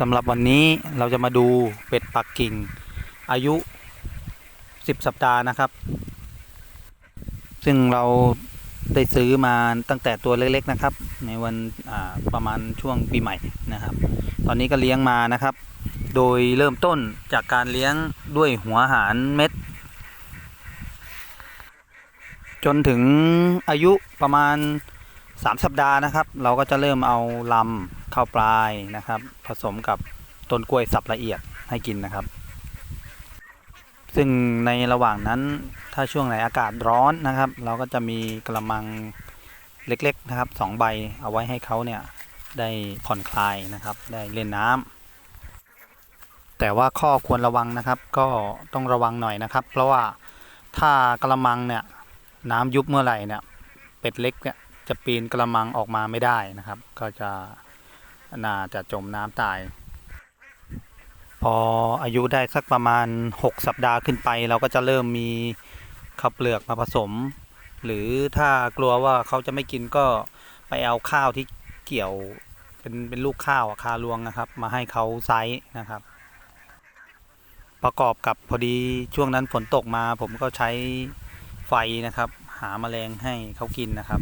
สำหรับวันนี้เราจะมาดูเป็ดปักกิ่ง อายุ 10 สัปดาห์นะครับ ซึ่งเราได้ซื้อมาตั้งแต่ตัวเล็กๆนะครับ ในวันประมาณช่วงปีใหม่นะครับ ตอนนี้ก็เลี้ยงมานะครับ โดยเริ่มต้นจากการเลี้ยงด้วยหัวหารเม็ด จนถึงอายุประมาณ 3สัปดาห์นะครับ เราก็จะเริ่มเอาลำข้าวปลายนะครับ ผสมกับต้นกล้วยสับละเอียดให้กินนะครับ ซึ่งในระหว่างนั้นถ้าช่วงไหนอากาศร้อนนะครับ เราก็จะมีกระมังเล็กๆนะครับสองใบเอาไว้ให้เขาเนี่ยได้ผ่อนคลายนะครับ ได้เล่นน้ำแต่ว่าข้อควรระวังนะครับ ก็ต้องระวังหน่อยนะครับ เพราะว่าถ้ากระมังเนี่ยน้ำยุบเมื่อไหร่เนี่ยเป็ดเล็กเนี่ย จะปีนกระมังออกมาไม่ได้นะครับ ก็จะน่าจะจมน้ำตาย พออายุได้สักประมาณ 6 สัปดาห์ขึ้นไป เราก็จะเริ่มมีข้าวเปลือกมาผสม หรือถ้ากลัวว่าเขาจะไม่กินก็ไปเอาข้าวที่เกี่ยวเป็นเป็นลูกข้าวคาลวงนะครับ มาให้เขาไซส์นะครับ ประกอบกับพอดีช่วงนั้นฝนตกมา ผมก็ใช้ไฟนะครับ หาแมลงให้เขากินนะครับ